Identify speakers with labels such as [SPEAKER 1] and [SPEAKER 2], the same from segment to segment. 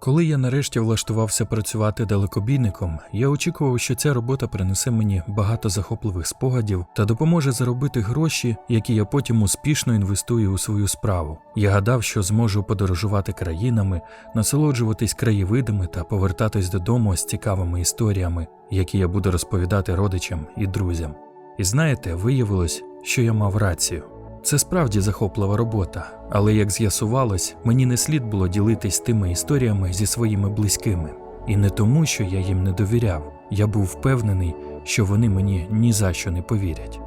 [SPEAKER 1] Коли я нарешті влаштувався працювати далекобійником, я очікував, що ця робота принесе мені багато захопливих спогадів та допоможе заробити гроші, які я потім успішно інвестую у свою справу. Я гадав, що зможу подорожувати країнами, насолоджуватись краєвидами та повертатись додому з цікавими історіями, які я буду розповідати родичам і друзям. І знаєте, виявилось, що я мав рацію. Це справді захоплива робота, але як з'ясувалось, мені не слід було ділитись тими історіями зі своїми близькими. І не тому, що я їм не довіряв, я був впевнений, що вони мені ні за що не повірять.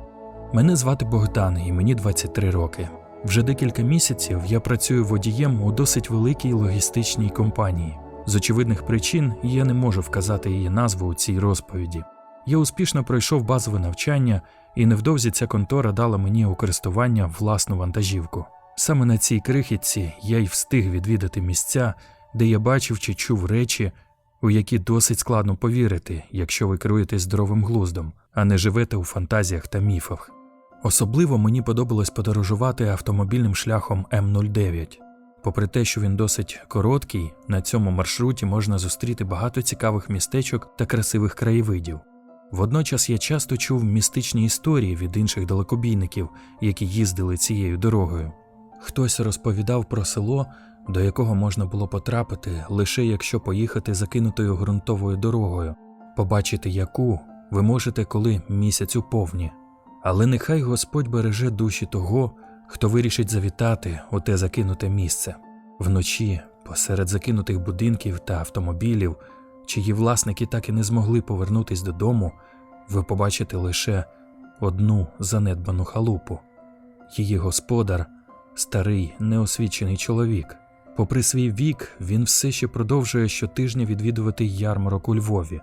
[SPEAKER 1] Мене звати Богдан, і мені 23 роки. Вже декілька місяців я працюю водієм у досить великій логістичній компанії. З очевидних причин я не можу вказати її назву у цій розповіді. Я успішно пройшов базове навчання, і невдовзі ця контора дала мені у користування власну вантажівку. Саме на цій крихітці я й встиг відвідати місця, де я бачив чи чув речі, у які досить складно повірити, якщо ви керуєтесь здоровим глуздом, а не живете у фантазіях та міфах. Особливо мені подобалось подорожувати автомобільним шляхом М09. Попри те, що він досить короткий, на цьому маршруті можна зустріти багато цікавих містечок та красивих краєвидів. Водночас я часто чув містичні історії від інших далекобійників, які їздили цією дорогою. Хтось розповідав про село, до якого можна було потрапити лише якщо поїхати закинутою ґрунтовою дорогою, побачити яку ви можете, коли місяць у повні. Але нехай Господь береже душі того, хто вирішить завітати у те закинуте місце. Вночі, посеред закинутих будинків та автомобілів, чиї власники так і не змогли повернутись додому, ви побачите лише одну занедбану халупу. Її господар старий неосвічений чоловік. Попри свій вік, він все ще продовжує щотижня відвідувати ярмарок у Львові,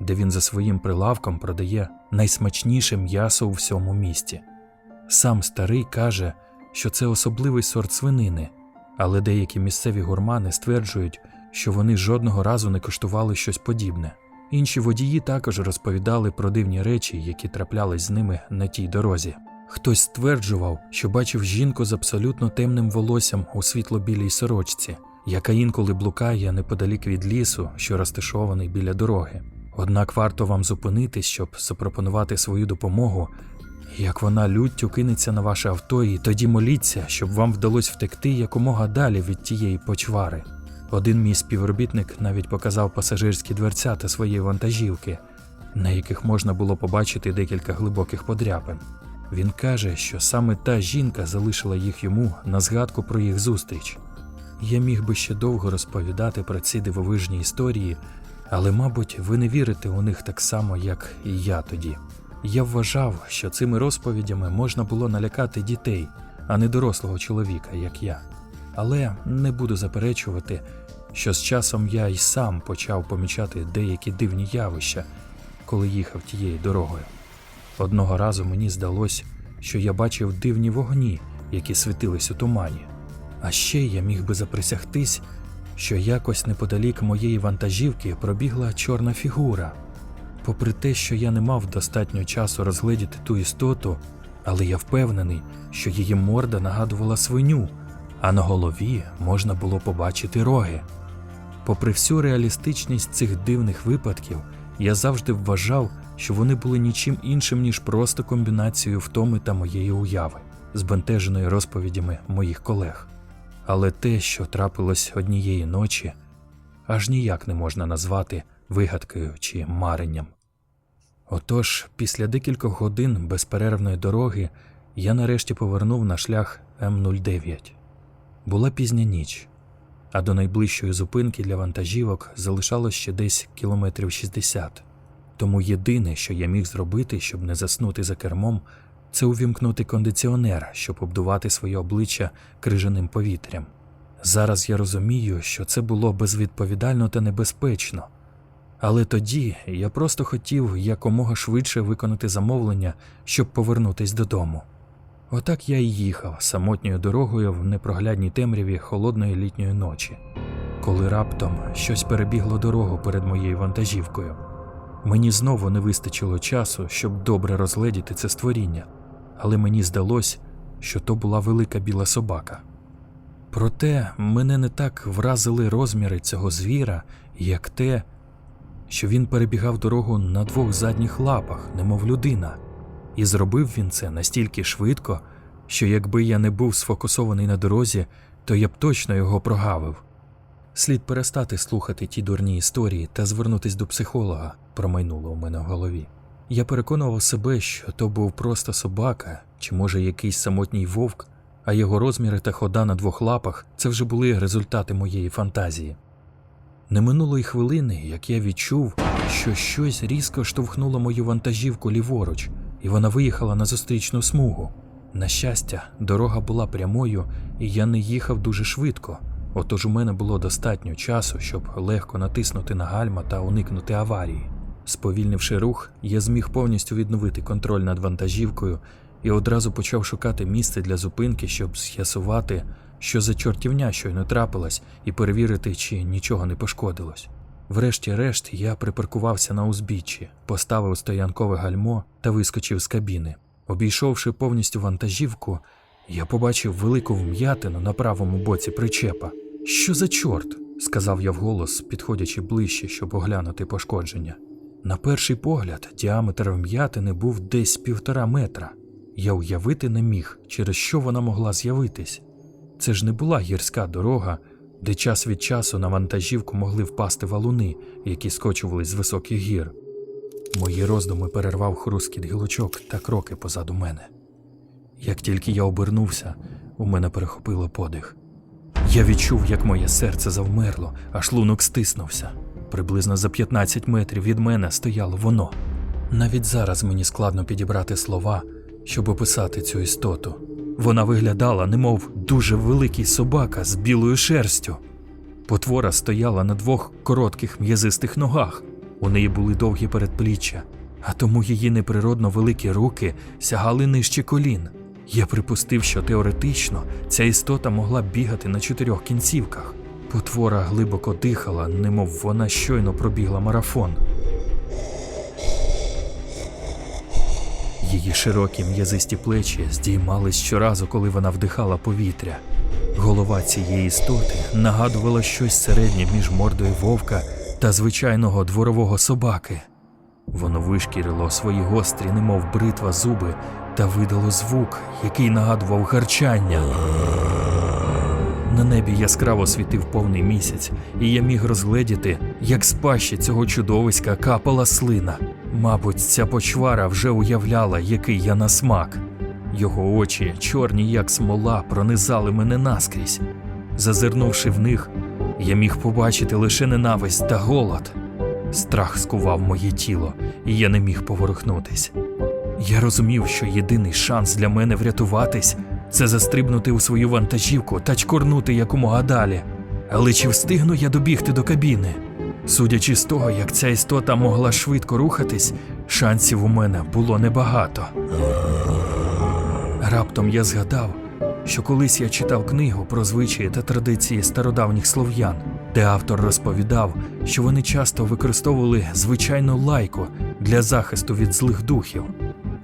[SPEAKER 1] де він за своїм прилавком продає найсмачніше м'ясо у всьому місті. Сам старий каже, що це особливий сорт свинини, але деякі місцеві гурмани стверджують, що вони жодного разу не коштували щось подібне. Інші водії також розповідали про дивні речі, які траплялись з ними на тій дорозі. Хтось стверджував, що бачив жінку з абсолютно темним волоссям у світло-білій сорочці, яка інколи блукає неподалік від лісу, що розташований біля дороги. Однак варто вам зупинитись, щоб запропонувати свою допомогу, як вона люттю кинеться на ваше авто, і тоді моліться, щоб вам вдалося втекти якомога далі від тієї почвари. Один мій співробітник навіть показав пасажирські дверцята своєї вантажівки, на яких можна було побачити декілька глибоких подряпин. Він каже, що саме та жінка залишила їх йому на згадку про їх зустріч. Я міг би ще довго розповідати про ці дивовижні історії, але, мабуть, ви не вірите у них так само, як і я тоді. Я вважав, що цими розповідями можна було налякати дітей, а не дорослого чоловіка, як я. Але не буду заперечувати, що з часом я й сам почав помічати деякі дивні явища, коли їхав тією дорогою. Одного разу мені здалось, що я бачив дивні вогні, які світились у тумані. А ще я міг би заприсягтись, що якось неподалік моєї вантажівки пробігла чорна фігура. Попри те, що я не мав достатньо часу розгледіти ту істоту, але я впевнений, що її морда нагадувала свиню, а на голові можна було побачити роги. Попри всю реалістичність цих дивних випадків, я завжди вважав, що вони були нічим іншим, ніж просто комбінацією втоми та моєї уяви, збентеженої розповідями моїх колег. Але те, що трапилось однієї ночі, аж ніяк не можна назвати вигадкою чи маренням. Отож, після декількох годин безперервної дороги я нарешті повернув на шлях М09. Була пізня ніч, а до найближчої зупинки для вантажівок залишалось ще десь кілометрів 60. Тому єдине, що я міг зробити, щоб не заснути за кермом, це увімкнути кондиціонер, щоб обдувати своє обличчя крижаним повітрям. Зараз я розумію, що це було безвідповідально та небезпечно. Але тоді я просто хотів якомога швидше виконати замовлення, щоб повернутись додому. Отак я й їхав самотньою дорогою в непроглядній темряві холодної літньої ночі, коли раптом щось перебігло дорогу перед моєю вантажівкою. Мені знову не вистачило часу, щоб добре розгледіти це створіння, але мені здалось, що то була велика біла собака. Проте мене не так вразили розміри цього звіра, як те, що він перебігав дорогу на двох задніх лапах, немов людина, і зробив він це настільки швидко, що якби я не був сфокусований на дорозі, то я б точно його прогавив. Слід перестати слухати ті дурні історії та звернутись до психолога, промайнуло у мене в голові. Я переконував себе, що то був просто собака, чи може якийсь самотній вовк, а його розміри та хода на двох лапах це вже були результати моєї фантазії. Не минуло й хвилини, як я відчув, що щось різко штовхнуло мою вантажівку ліворуч, і вона виїхала на зустрічну смугу. На щастя, дорога була прямою, і я не їхав дуже швидко, отож у мене було достатньо часу, щоб легко натиснути на гальма та уникнути аварії. Сповільнивши рух, я зміг повністю відновити контроль над вантажівкою і одразу почав шукати місце для зупинки, щоб з'ясувати, що за чортівня щойно трапилась, і перевірити, чи нічого не пошкодилось. Врешті-решт я припаркувався на узбіччі, поставив стоянкове гальмо та вискочив з кабіни. Обійшовши повністю вантажівку, я побачив велику вм'ятину на правому боці причепа. Що за чорт? сказав я вголос, підходячи ближче, щоб оглянути пошкодження. На перший погляд, діаметр вм'ятини був десь півтора метра. Я уявити не міг, через що вона могла з'явитись. Це ж не була гірська дорога, де час від часу на вантажівку могли впасти валуни, які скочувались з високих гір. Мої роздуми перервав хрускіт гілочок та кроки позаду мене. Як тільки я обернувся, у мене перехопило подих. Я відчув, як моє серце завмерло, а шлунок стиснувся. Приблизно за 15 метрів від мене стояло воно. Навіть зараз мені складно підібрати слова, щоб описати цю істоту. Вона виглядала, немов дуже великий собака з білою шерстю. Потвора стояла на двох коротких м'язистих ногах. У неї були довгі передпліччя, а тому її неприродно великі руки сягали нижче колін. Я припустив, що теоретично ця істота могла бігати на чотирьох кінцівках. Потвора глибоко дихала, немов вона щойно пробігла марафон. Її широкі м'язисті плечі здіймались щоразу, коли вона вдихала повітря. Голова цієї істоти нагадувала щось середнє між мордою вовка та звичайного дворового собаки. Воно вишкірило свої гострі, немов бритва зуби, та видало звук, який нагадував гарчання. На небі яскраво світив повний місяць, і я міг розгледіти, як з пащі цього чудовиська капала слина. Мабуть, ця почвара вже уявляла, який я на смак. Його очі, чорні як смола, пронизали мене наскрізь. Зазирнувши в них, я міг побачити лише ненависть та голод. Страх скував моє тіло, і я не міг поворухнутись. Я розумів, що єдиний шанс для мене врятуватись це застрибнути у свою вантажівку та чкорнути якомога далі. Але чи встигну я добігти до кабіни? Судячи з того, як ця істота могла швидко рухатись, шансів у мене було небагато. Раптом я згадав, що колись я читав книгу про звичаї та традиції стародавніх слов'ян, де автор розповідав, що вони часто використовували звичайну лайку для захисту від злих духів.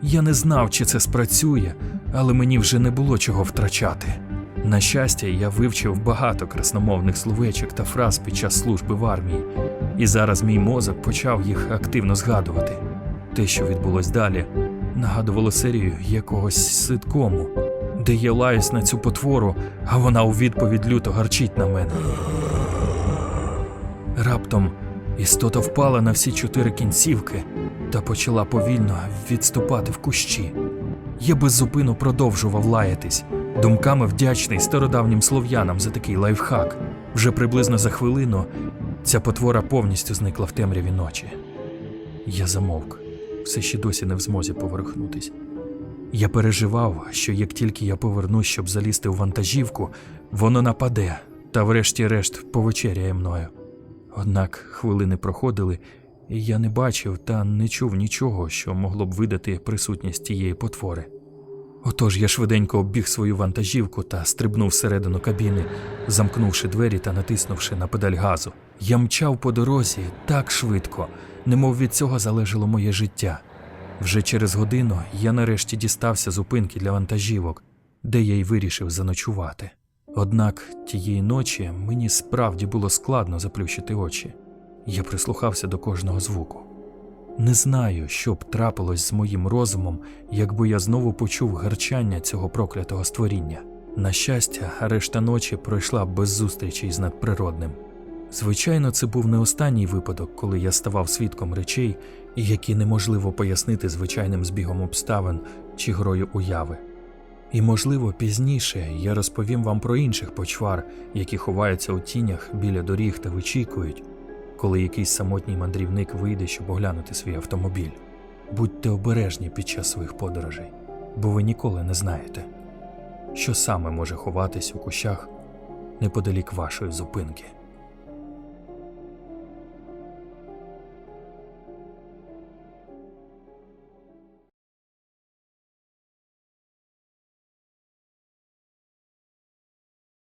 [SPEAKER 1] Я не знав, чи це спрацює, але мені вже не було чого втрачати. На щастя, я вивчив багато красномовних словечок та фраз під час служби в армії, і зараз мій мозок почав їх активно згадувати. Те, що відбулось далі, нагадувало серію якогось ситкому, де я лаюсь на цю потвору, а вона у відповідь люто гарчить на мене. Раптом істота впала на всі чотири кінцівки та почала повільно відступати в кущі. Я беззупину продовжував лаятись, думками вдячний стародавнім слов'янам за такий лайфхак. Вже приблизно за хвилину ця потвора повністю зникла в темряві ночі. Я замовк, все ще досі не в змозі поворухнутись. Я переживав, що як тільки я повернусь, щоб залізти у вантажівку, воно нападе та врешті-решт повечеряє мною. Однак хвилини проходили, і я не бачив та не чув нічого, що могло б видати присутність тієї потвори. Отож я швиденько оббіг свою вантажівку та стрибнув всередину кабіни, замкнувши двері та натиснувши на педаль газу. Я мчав по дорозі так швидко, немов від цього залежало моє життя. Вже через годину я нарешті дістався зупинки для вантажівок, де я й вирішив заночувати. Однак тієї ночі мені справді було складно заплющити очі. Я прислухався до кожного звуку. Не знаю, що б трапилось з моїм розумом, якби я знову почув гарчання цього проклятого створіння. На щастя, решта ночі пройшла без зустрічей з надприродним. Звичайно, це був не останній випадок, коли я ставав свідком речей, які неможливо пояснити звичайним збігом обставин чи грою уяви. І, можливо, пізніше я розповім вам про інших почвар, які ховаються у тінях біля доріг та вичікують, коли якийсь самотній мандрівник вийде, щоб оглянути свій автомобіль. Будьте обережні під час своїх подорожей, бо ви ніколи не знаєте, що саме може ховатись у кущах неподалік вашої зупинки.